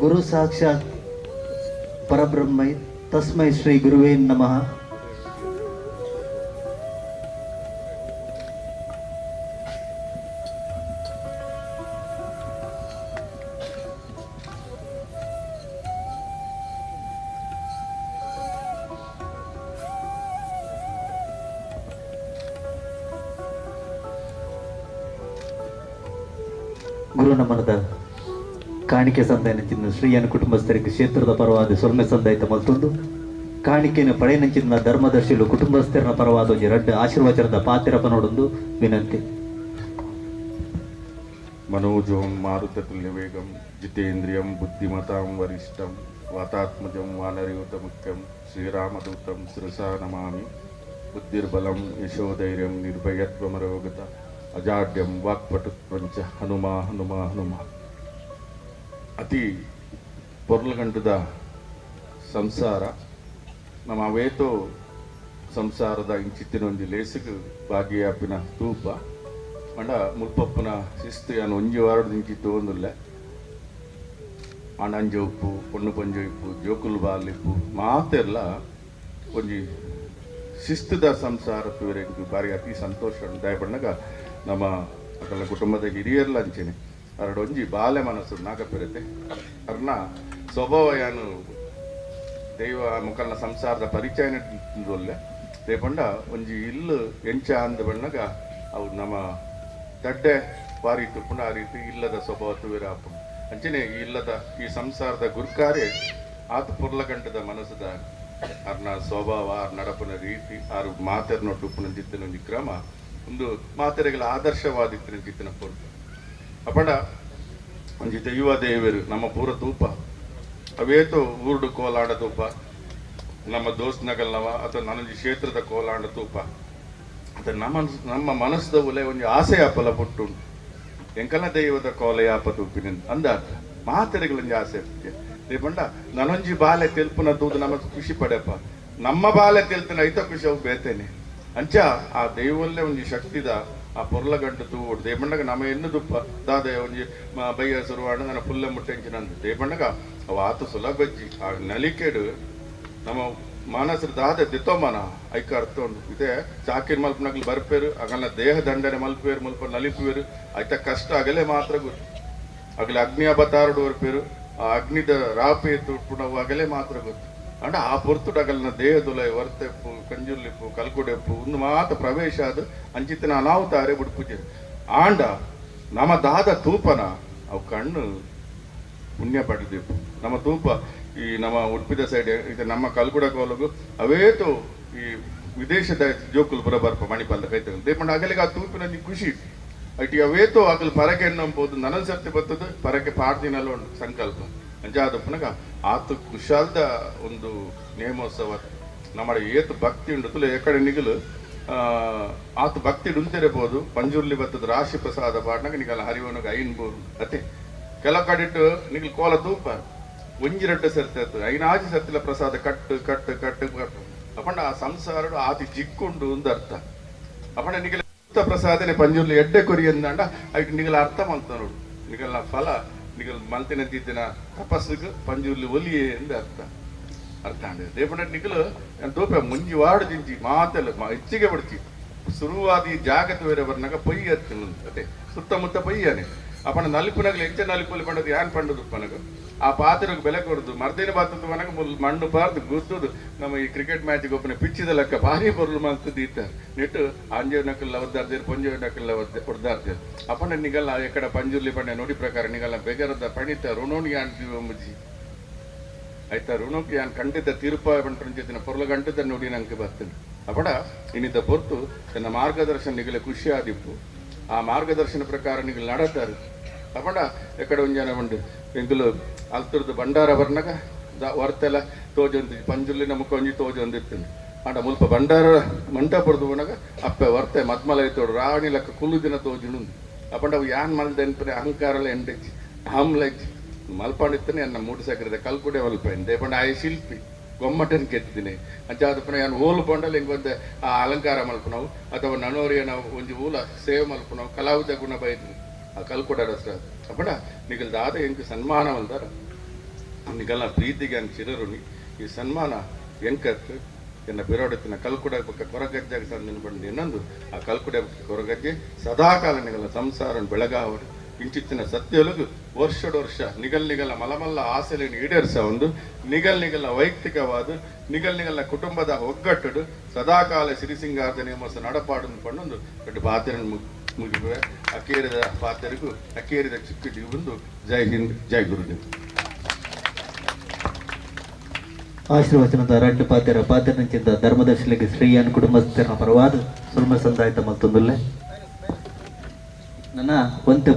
गुरु साक्षात परब्रह्म तस्मय श्री गुरुवे नमः। गुरु नमन दा ಕಾಣಿಕೆ ಸಂದಾಯನಂಚಿನ ಶ್ರೀಯನ ಕುಟುಂಬಸ್ಥರಿಗೆ ಕ್ಷೇತ್ರದ ಪರವಾದ ಸೊಲ್ಮೆ ಸಂದಾಯಿತ ಮಲ್ತೊಂದು ಕಾಣಿಕೆನ ಪಡೆಯನಂಚಿನ ಧರ್ಮದರ್ಶಿಲು ಕುಟುಂಬಸ್ಥರ ಪರವಾದ ಒಂಜಿ ರಡ್ಡ ಆಶೀರ್ವಚನದ ಪಾತಿರಪ ನೋಡೊಂದು ವಿನಂತಿ మనోజవం మారుతతుల్యవేగం జితేంద్రియం బుద్ధిమతాం వరిష్టం వాతాత్మజం వానరయుతముఖ్యం శ్రీరామదూతం శిరసా నమామి బుద్ధిర్బలం యశోధైర్యం నిర్భయత్వమరోగత అజాడ్యం వాక్పటుత్వంచ హనుమా హనుమా హనుమా ಅತಿ ಪೊರ್ಲಗಂಟದ ಸಂಸಾರ. ನಮ್ಮ ಅವೇತೋ ಸಂಸಾರದ ಇಂಚಿತ್ತಿನೊಂದು ಲೇಸಿಗೆ ಭಾಗಿಯಾಪಿನ ತೂಪ ಅಂಡ ಮುಲ್ಪಪ್ಪನ ಶಿಸ್ತು ಯಾನು ಒಂಜಿ ವಾರದ ಇಂಚಿ ತೋಂದುಲ್ಲ ಅಣ್ಣಂಜ ಉಪ್ಪು ಪೊಣ್ಣು ಪಂಜ ಉಪ್ಪು ಜೋಕುಲು ಬಾಲಿಪ್ಪು ಮಾತೆಲ್ಲ ಒಂಜಿ ಶಿಸ್ತುದ ಸಂಸಾರ ತೂರೆಂಕು ಬಾರಿ ಅತಿ ಸಂತೋಷ ದಯಪಣ್ಣಗ ನಮ್ಮ ಅಕಲ ಕುಟುಂಬದ ಹಿರಿಯರ್ಲ ಅಂಚೆನೆ ಅರಡು ಒಂಜಿ ಬಾಲೆ ಮನಸ್ಸು ನಾಗಪೆರತೆ. ಅರ್ನ ಸ್ವಭಾವ ಯಾನು ದೈವ ಮುಖಲ್ನ ಸಂಸಾರದ ಪರಿಚಯನ ಒಲ್ಲೆ ಒಂಜಿ ಇಲ್ಲು ಎಂಚ ಅಂದ ಬಣ್ಣಗ ಅವು ನಮ್ಮ ದಡ್ಡೆ ಬಾರಿ ತುಪ್ಪುಂಡ ಆ ರೀತಿ ಇಲ್ಲದ ಸ್ವಭಾವ ತುವಿರ ಅಪ್ಪು ಅಂಚನೆ ಈ ಇಲ್ಲದ ಈ ಸಂಸಾರದ ಗುರ್ಕಾರೆ ಆತ ಪುರ್ಲಗಂಟದ ಮನಸ್ಸದ ಅರ್ನ ಸ್ವಭಾವ, ಆರ್ ನಡಪನ ರೀತಿ, ಆರು ಮಾತೆರ್ನೊಟ್ಟು ಉಪ್ಪುನ ಜಿತ್ತಿನ ಒಂದು ಕ್ರಮ. ಒಂದು ಮಾತೆರೆಗಳ ಆದರ್ಶವಾದಿತ್ತಿನ ಜಿತ್ತಿನ ಪೊರ್ಲು ಅಪಂಡ ಒಂಜಿ ದೈವ ದೇವರು, ನಮ್ಮ ಪೂರ ತೂಪ ಅವೇತು ಊರುಡು ಕೋಲಾಡ ತೂಪ ನಮ್ಮ ದೋಸ್ನಗಲ್ನವ ಅಥವಾ ನನ್ನೊಂಜಿ ಕ್ಷೇತ್ರದ ಕೋಲಾಂಡ ತೂಪ ಅದು ನಮ್ಮ ನಮ್ಮ ಮನಸ್ಸದ ಒಲೆ ಒಂದು ಆಸೆ ಆಪಲ ಪುಟ್ಟು ಎಂಕಲ ದೈವದ ಕೋಲೆ ಆಪ ತೂಪಿನ ಅಂದಾರ್ಥ ಮಾತೆರೆಗಳೊಂಜಿ ಆಸೆ ಇರ್ತದೆ ರೇಪಂಡ ನನೊಂಜಿ ಬಾಲೆ ತೆಲ್ಪುನ ತೂದು ನಮ್ಮ ಖುಷಿ ಪಡೆಪ್ಪ ನಮ್ಮ ಬಾಲೆ ತೆಲ್ತನ ಐತ ಖುಷಿ ಅವು ಬೇತೇನೆ. ಅಂಚ ಆ ದೈವಲ್ಲೇ ಒಂದು ಶಕ್ತಿದ ಆ ಪೊರ್ಲ ಗಂಟು ತೂಡು ದೇಪಂಡಗ ನಮ್ಮ ಎನ್ನು ದುಪ್ಪ ದಾದ ಒಂಜಿ, ಮ- ಬಯ್ಯ ಅಣ್ಣ ನನ್ನ ಮುಟ್ಟೆಂಚಿನ ಮುಟ್ಟೆಂಚಿನಂದು ದೇಪಂಡಗ ಅವ ಆತು ಸುಲಭಜ್ಜಿ ಆ ನಲಿಕೆಡು ನಮ್ಮ ಮಾನಸರು ದಾದ ದಿತ್ತೋಮನ ಐಕ ಅರ್ಥ ಉಂಟು ಇದೇ ಚಾಕಿರ್ ಮಲ್ಪನಗ್ಲು ಬರ್ಪೇರು, ಅಗಲ ದೇಹ ದಂಡನೆ ಮಲ್ಪೇರು ಮಲ್ಪ ನಲಿಪುವೇರು. ಆಯ್ತ ಕಷ್ಟ ಆಗಲೇ ಮಾತ್ರ ಗೊತ್ತು. ಆಗಲೇ ಅಗ್ನಿ ಅಬತಾರಡು ಬರ್ಪೇರು ಆ ಅಗ್ನಿದ ರಾಪೆ ತುಟ್ಪುಣವು ಆಗಲೇ ಮಾತ್ರ ಗೊತ್ತು. ಅಂಡ ಆ ಪೊರ್ತುಡು ಅಗಲ್ನ ದೇಹದೊಲ ವರ್ತೆಪ್ಪು ಕಂಜುರ್ಲಿಪ್ಪು ಕಲ್ಕುಡೆಪ್ಪು ಒಂದು ಮಾತ ಪ್ರವೇಶ ಅದು ಅಂಚಿತ್ತಿನ ಅನಾಹುತಾರೆ ಬುಡ್ಪುಜೆ ಆಂಡ, ನಮ್ಮ ದಾದ ತೂಪನ, ಅವು ಕಣ್ಣು ಪುಣ್ಯ ಪಡೆದಿಪ್ಪು ನಮ್ಮ ತೂಪ, ಈ ನಮ್ಮ ಉಡುಪಿದ ಸೈಡ್ ಇದು ನಮ್ಮ ಕಲ್ಕುಡ ಕೋಲಗು ಅವೇತು ಈ ವಿದೇಶದ ಜೋಕುಲು ಪುರ ಬರ್ಪ, ಮಣಿಪಾಲದ ಕೈತ ದೇಪಂಡ ಅಗಲಿಗೆ ಆ ತೂಪಿನ ಒಂಜಿ ಖುಷಿ. ಐಟಿ ಅವೇತು ಅಗಲ್ ಪರಕೆ ಎನ್ನಂಬೋದು ನನನ್ ಸರ್ತಿ ಬರ್ತದೆ ಪರಕೆ ಪಾಡ್ದಿನಲ್ಲ ಸಂಕಲ್ಪ. ಅಂಜಾದ ಆತ ಕುಶಾಲ್ದ ಒಂದು ನೇಮೋತ್ಸವ ನಮ್ಮ ಏತು ಭಕ್ತಿ ಉಂಡು ಎಕಡೆ ನಿಗಲು ಆತ ಭಕ್ತಿ ಉಂತಿರಬಹುದು ಪಂಜುರ್ಲಿ ಬತ್ತದ ರಾಶಿ ಪ್ರಸಾದ ಪಾಡ್ನಾಗ ನಿಗಲ್ಲ ಹರಿವನಗ ಐನ್ಬೋದು. ಅತೆ ಕೆಲವು ಕಡಿಟ್ಟು ನಿಗಲ್ ಕೋಲ ತೂಪ ಒಂಜಿ ರಡ್ಡ ಸರ್ತಿ ಐನಾಜಿ ಸರ್ತಿಲ ಪ್ರಸಾದ ಕಟ್ಟು ಕಟ್ಟು ಕಟ್ಟು ಕಟ್ಟು. ಅಪಂಡ ಆ ಸಂಸಾರಡು ಆತಿ ಜಿಕ್ಕುಂಡು ಒಂದು ಅರ್ಥ ಅಪಂಡ ನಿಗಲ ಪ್ರಸಾದನೆ ಪಂಜುರ್ಲಿ ಎಡ್ಡೆ ಕೊರಿ ಎಂದಂಡ ಅದಕ್ಕೆ ನಿಗಲ ಅರ್ಥ ಮಾಡ್ತಾನೋಡು ನೋಡು. ನಿಗಲ ಫಲ ನಿಗಲ್ ಮಲ್ತಿನ தீத்தின ತಪಸ್ಸಿಗೆ ಪಂಜುರ್ಲಿ ಒಲಿಯೇ ಎಂದು ಅರ್ಥ. ಅರ್ಥ ಅಂದೆ ದೇಪಂಡ ನಿಗಲು ತೋಪೆ ಮುಂಜಿ ವಾಡು ದಿಂಚಿ ಮಾತಲ್ಲ ಮ- ಹೆಚ್ಚಿಗೆ ಬಿಡ್ತಿ. ಶುರುವಾದಿ ಜಾಗತ ಬೇರೆ ಬರ್ನಾಗ ಪೈ ಹತ್ತಿನ ಅದೇ ಸುತ್ತಮುತ್ತ ಪೊಯ್ಯನೆ ಅಪ್ಪನ ನಲಿಪುನಗಲು ಎಂಚ ನಲಿಪುಲಿ ಪಂಡದು, ಯಾನ್ ಪಂಡದು ಪನಗ. ಆ ಪಾತ್ರಕ್ಕೆ ಬೆಲೆ ಕೊಡುದು, ಮರ್ದಿನ ಬಾತದ್ದು ಮನಗ ಮಣ್ಣು ಪಾರ್ದು ಗುದ್ದುದು. ನಮ್ಮ ಈ ಕ್ರಿಕೆಟ್ ಮ್ಯಾಚ್ ಒಬ್ಬನ ಪಿಚ್ಚಿದ ಲೆಕ್ಕ, ಭಾರಿ ಬರಲು ಮಲ್ತದ್ದು ದೀತ ನೆಟ್ಟು ಅಂಜೆ ನಕಲ್ಲ ಒದ್ದಾರ್ದೇರು ಪಂಜೆ ನಕಲ್ಲ ಹೊಡ್ದಾರ್ದೇರು. ಅಪ್ಪನ ನಿಗಲ್ಲ ಎಕಡ ಪಂಜುರ್ಲಿ ಪಂಡೆ ನೋಡಿ ಪ್ರಕಾರ ನಿಗಲ್ಲ. ಬೆಗರದ ಪಣಿತ ಋಣೋಣಿ ಅಂತೀವಿ ಮುಜಿ ಆಯ್ತಾ ಋಣಕ್ಕೆ ಯಾನ್ ಖಂಡಿತ ತೀರ್ಪ ಪಂಚಿನ ಪೊರ್ಲ ಗಂಟದ ನೋಡಿ ನಂಗೆ ಬರ್ತೇನೆ. ಅಪಡ ಇನ್ನಿದ್ದ ಪೊರ್ತು, ತನ್ನ ಮಾರ್ಗದರ್ಶನ ನಿಗಲೆ ಖುಷಿ ಆದಿಪ್ಪು. ಆ ಮಾರ್ಗದರ್ಶನ ಪ್ರಕಾರ ನಿಗಲ್ ನಡತಾರೆ ಅಪಡ ಎಕಡೆ ಒಂಜನ ಉಂಡು ಎಂಕುಲು ಅಲ್ತುರ್ದು ಭಂಡಾರ ಬರ್ನಗ ವರ್ತೆಲ್ಲ ತೋಜೊಂದು ಪಂಜುಲಿ ಮುಖ ಒಂಜಿ ತೋಜೊಂದಿರ್ತೇನೆ ಅಂಡ ಮುಲ್ಪ ಭಂಡಾರ ಮಂಟಪುರದು ಉಣಗ ಅಪ್ಪೆ ವರ್ತೆ ಮದ್ಮಲ ಇತ್ತೋಡು ರಾಣಿ ಲಕ್ಕ ಕುಲು ದಿನ ತೋಜುನುಂದು. ಅಪಂಡ ಅವು ಯಾನ್ ಮಲ್ದ ಎನ್ಪನೆ ಅಹಂಕಾರಲ ಎಂಡೆಚ್ಚಿ ಅಹಂಲೆಚ್ಚಿ ಮಲ್ಪಂಡಿತ್ತನೆ ಅನ್ನ ಮೂಡು ಸಕ್ರದ ಕಲ್ಪುಡೆ ಮಲ್ಪ ಮಲ್ಪೇನ್ ಪಂಡ ಆಯ ಶಿಲ್ಪಿ, ಗೊಮ್ಮಟನ್ ಕೆತ್ತಿದ್ದೀನಿ ಅಂಚಾದ ಯಾನ್ ಓಲು ಪಂಡಲ್ ಒಂದು ಆ ಅಲಂಕಾರ ಮಲ್ಪನವು. ಅಥವಾ ನಣೋರಿಯ ನಾವು ಒಂದು ಊಲ ಸೇವೆ ಮಲ್ಪನವು, ಕಲಾವಿದ ಗುಣ ಬೈದ್ನು. ರಸ ಅಪ್ಪಡ ನಿಗಲ್ ದಾದ ಎಂಕ್ ಸನ್ಮಾನ ಮಲ್ದಾರ ನಿಗಲ ಪ್ರೀತಿಗೆ ಅಂತ ಚಿರರುಣಿ ಈ ಸನ್ಮಾನ ಎಂಕತ್ ಎನ್ನ ಪಿರೋಡತ್ತಿನ ಕಲ್ಕುಡ ಬೊಕ್ಕ ಕೊರಗಜ್ಜಾಗ ಸಂದಿನ ಬಂದು ಇನ್ನೊಂದು, ಆ ಕಲ್ಕುಡ ಬೊಕ್ಕ ಕೊರಗಜ್ಜೆ, ಸದಾಕಾಲ ನಿಗಲ ಸಂಸಾರ ಬೆಳಗಾವರು ಇಂಚಿತ್ತಿನ ಸತ್ಯೊಲಗು ವರ್ಷದ ವರ್ಷ ನಿಗಲ್ ನಿಗಲ ಮಲಮಲ್ಲ ಆಸೆಯನ್ನು ಈಡೇರಿಸ ಒಂದು. ನಿಗಲ್ ನಿಗಲ ವೈಯಕ್ತಿಕವಾದ, ನಿಗಲ್ ನಿಗಲ ಕುಟುಂಬದ ಒಗ್ಗಟ್ಟು ಸದಾಕಾಲ ಸಿರಿಸಿಂಗಾರದ ನೇಮಸ ನಡಪಾಡು ಪಣ್ಣೊಂದು ದೊಡ್ಡ ಪಾತ್ರೆ ಅಕೇರಿದ ಅಕ್ಕೇರಿದ ಅಕೇರಿದ ಅಕ್ಕೇರಿದ ಚಿಕ್ಕ ಒಂದು ಜೈ ಹಿಂದ್, ಜೈ ಗುರುದೇವ್. ಆಶೀರ್ವಚನದ ಅರಣ್ಯ ಪಾತ್ಯರ ಪಾತ್ರ ಧರ್ಮದರ್ಶನಿಗೆ ಧರ್ಮದರ್ಶಿಗಳಿಗೆ ಶ್ರೀಯನ್ ಕುಟುಂಬಸ್ಥರ ಪರವಾದ ಸುಲ್ಮ ಸಂದಾಯಿತ ಮತ್ತೊಂದಲ್ಲೇ. ನನ್ನ ಒಂತೆ